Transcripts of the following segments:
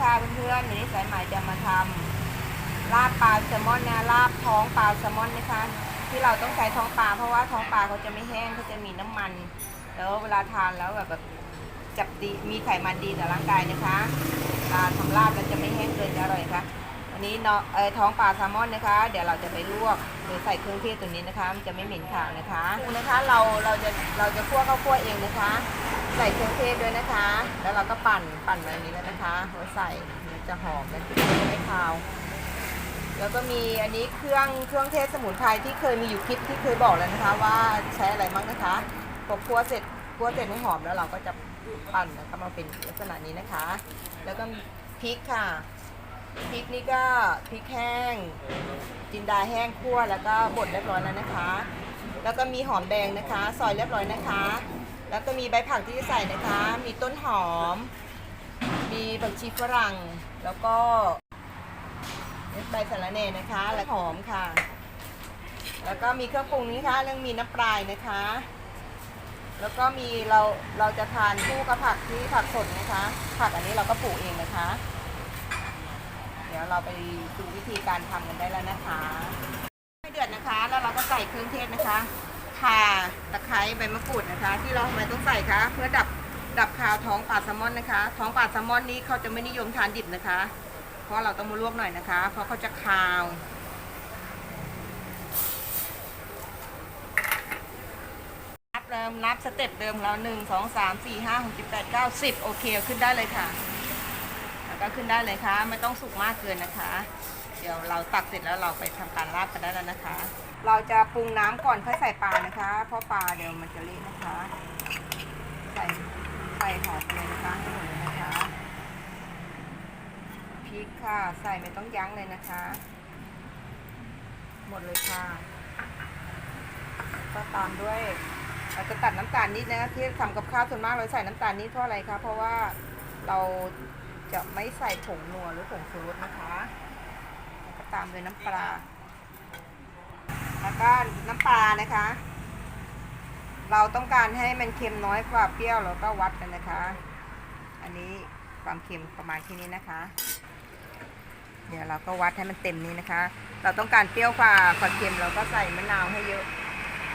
ค่ะเพื่อนๆวันนี้สายไหม่จะมาทำลาบปลาแซลมอนนะลาบท้องปลาแซลมอนนะคะ ที่เราต้องใช้ท้องปลาเพราะว่าท้องปลาเขาจะไม่แห้งเขาจะมีน้ำมัน แล้วเวลาทานแล้วแบบแบบจับดีมีไขมันดีต่อร่างกายนะคะเวลาทำลาบแล้วจะไม่แห้งเกินจะอร่อยค่ะวันนี้เนาะเออท้องปลาแซลมอนนะคะ เดี๋ยวเราจะไปลวกหรือใส่เครื่องเทศตัวนี้นะคะ มันจะไม่เหม็นขาวนะคะนะคะ เราเราจะเราจะคั่วข้าวคั่วเองนะคะ ใส่เครื่องเทศด้วยนะคะ แล้วเราก็ปั่นปั่นแบบนี้แล้วนะคะไว้ใส่มันจะหอมและจะไม่คาว แล้วก็มีอันนี้เครื่องเครื่องเทศสมุนไพรที่เคยมีอยู่คลิปที่เคยบอกแล้วนะคะ ว่าใช้อะไรบ้างนะคะพอคั่วเสร็จคั่วเสร็จให้หอมแล้วเราก็จะปั่นนะคะมาเป็นลักษณะนี้นะคะ แล้วก็พริกค่ะพริกนี่ก็พริกแห้ง จินดาแห้งคั่วแล้วก็บดเรียบร้อยแล้วนะคะ แล้วก็มีหอมแดงนะคะ ซอยเรียบร้อยนะคะ แล้วก็มีใบผักที่จะใส่นะคะ มีต้นหอม มีผักชีฝรั่ง แล้วก็ใบสะระแหน่นะคะ และหอมค่ะ แล้วก็มีเครื่องปรุงนี้ค่ะเรื่องมีน้ำปลายนะคะ แล้วก็มีเราเราจะทานคู่กับผักที่ผักสดนะคะ ผักอันนี้เราก็ปลูกเองนะคะ เดี๋ยวเราไปดูวิธีการทำกันได้แล้วนะคะให้เดือดนะคะ แล้วเราก็ใส่เครื่องเทศนะคะ ข่าตะไคร้ใบมะกรูดนะคะ ที่เราทำไมต้องใส่คะเพื่อดับดับคาวท้องปลาแซลมอนนะคะ ท้องปลาแซลมอนนี้เขาจะไม่นิยมทานดิบนะคะ เพราะเราต้องมาลวกหน่อยนะคะ เพราะเขาจะคาวนับเริ่มนับสเต็ปเดิมแล้วหนึ่งสองสามสี่ห้าหกเจ็ดแปดเก้าสิบโอเคขึ้นได้เลยค่ะ แล้วก็ขึ้นได้เลยค่ะ ไม่ต้องสุกมากเกินนะคะ เดี๋ยวเราตักเสร็จแล้วเราไปทำการราดกันได้แล้วนะคะ เราจะปรุงน้ำก่อนค่อยใส่ปลานะคะ เพราะปลาเดี๋ยวมันจะเละนะคะ ใส่ใส่หอมเลยนะคะให้หมดเลยนะคะพริกค่ะใส่ไม่ต้องยั้งเลยนะคะ หมดเลยค่ะ ก็ตามด้วยเราจะตัดน้ำตาลนิดนะที่ทำกับข้าวส่วนมากเราใส่น้ำตาลนิดเพราะอะไรคะเพราะว่าเราจะไม่ใส่ผงนัวหรือผงชูรสนะคะ ตามด้วยน้ำปลา แล้วก็น้ำปลานะคะ เราต้องการให้มันเค็มน้อยกว่าเปรี้ยวเราก็วัดกันนะคะ อันนี้ความเค็มประมาณที่นี้นะคะ เดี๋ยวเราก็วัดให้มันเต็มนี้นะคะ เราต้องการเปรี้ยวกว่ากว่าเค็มเราก็ใส่มะนาวให้เยอะ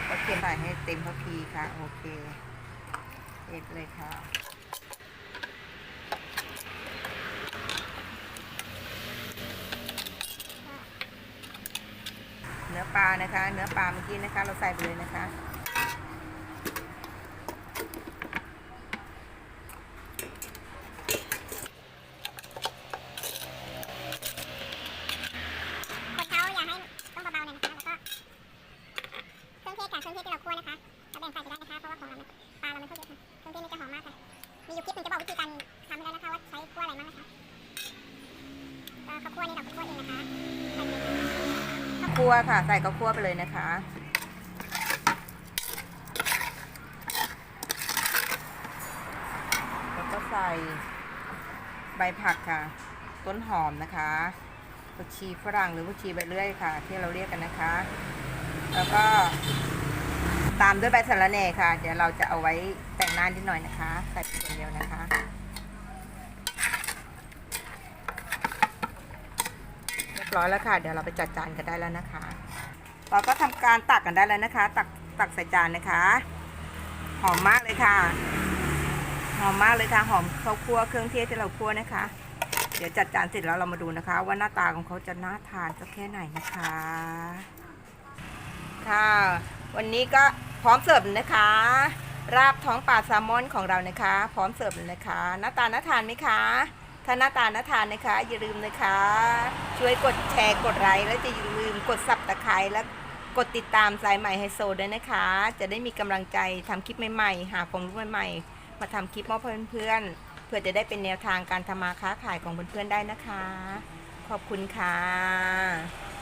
กว่าเค็มใส่ให้เต็มพอพีค่ะ โอเคเอ็ดเลยค่ะ เนื้อปลานะคะ เนื้อปลาเมื่อกี้นะคะ เราใส่ไปเลยนะคะคนเขาอย่าให้ต้องเบาๆหน่อยนะคะแล้วก็เครื่องเทศกับเครื่องเทศที่เราคั่วนะคะเราแบ่งใส่ได้นะคะเพราะว่าของเรามันปลาเรามันเข้ากันเครื่องเทศมันจะหอมมากค่ะมีอยู่คลิปหนึ่งจะบอกวิธีการทำแล้วนะคะว่าใช้คั่วอะไรบ้างนะคะก็ข้าวคั่วนี่เราก็คั่วเองนะคะใส่ไปเลย คั่วค่ะ ใส่ก็คั่วไปเลยนะคะ แล้วก็ใส่ใบผักค่ะ ต้นหอมนะคะผักชีฝรั่งหรือผักชีใบเลื่อยค่ะ ที่เราเรียกกันนะคะ แล้วก็ตามด้วยใบสะระแหน่ค่ะ เดี๋ยวเราจะเอาไว้แต่งหน้านิดหน่อยนะคะ ใส่เพียงเดียวนะคะ รียบร้อยแล้วค่ะ เดี๋ยวเราไปจัดจานกันได้แล้วนะคะ เราก็ทำการตักกันได้แล้วนะคะ ตักตักใส่จานนะคะ หอมมากเลยค่ะ หอมมากเลยค่ะ หอมข้าวคั่วเครื่องเทศที่เราคั่วนะคะ เดี๋ยวจัดจานเสร็จแล้วเรามาดูนะคะ ว่าหน้าตาของเขาจะน่าทานสักแค่ไหนนะคะ ค่ะ วันนี้ก็พร้อมเสิร์ฟนะคะ ราบท้องปลาแซลมอนของเรานะคะ พร้อมเสิร์ฟเลยนะคะ หน้าตาน่าทานไหมคะ ถ้าหน้าตาน่าทานนะคะ อย่าลืมนะคะ ช่วยกดแชร์กดไลค์แล้วจะอย่าลืมกดสับตะไคร้และกดติดตามสายใหม่ไฮโซด้วยนะคะ จะได้มีกำลังใจทำคลิปใหม่ๆ หาความรู้ใหม่ๆ มาทำคลิปมอบเพื่อนๆ เพื่อจะได้เป็นแนวทางการทำมาค้าขายของเพื่อนๆได้นะคะ ขอบคุณค่ะ